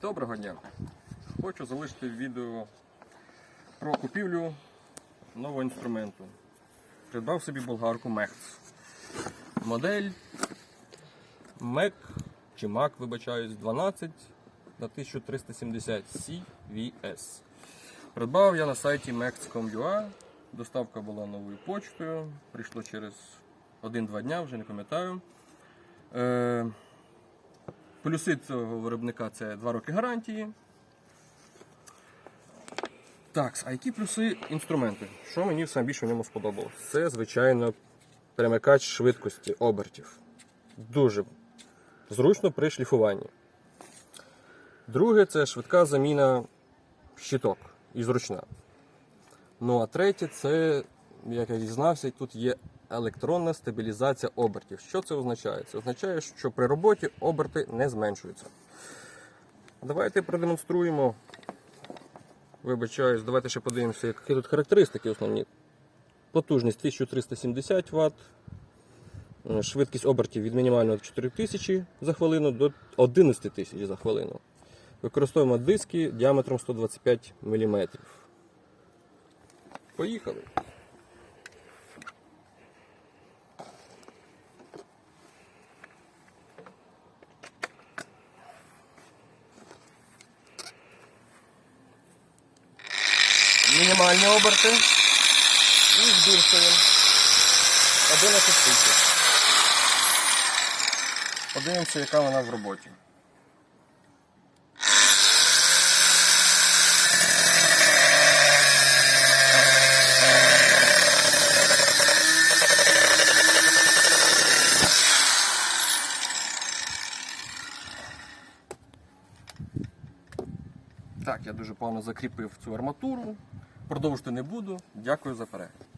Доброго дня! Хочу залишити відео про купівлю нового інструменту. Придбав собі болгарку Mechs. Модель MEC чи MAC, вибачаюсь, 12 на 1370 CVS. Придбав я на сайті Mex.com.ua. Доставка була новою почтою. Прийшло через 1-2 дня, вже не пам'ятаю. Е, Плюси цього виробника це 2 роки гарантії. Так, а які плюси інструменти? Що мені саме більше в ньому сподобалось? Це, звичайно, перемикач швидкості обертів. Дуже зручно при шліфуванні. Друге це швидка заміна щиток і зручна. Ну а третє це, як я дізнався, тут є електронна стабілізація обертів. Що це означає? Це означає, що при роботі оберти не зменшуються. Давайте продемонструємо. Вибачаюсь, давайте ще подивимося, які тут характеристики основні. Потужність 1370 Вт, е, швидкість обертів від мінімального 4000 за хвилину до 11 тисяч за хвилину. Використовуємо диски діаметром 125 мм. Поїхали. Мінімальні оберти. І збільшуємо. 11 тисяч. Подивимося, яка вона в роботі. Так, я дуже погано закріпив цю арматуру. Продовжити не буду. Дякую за перегляд.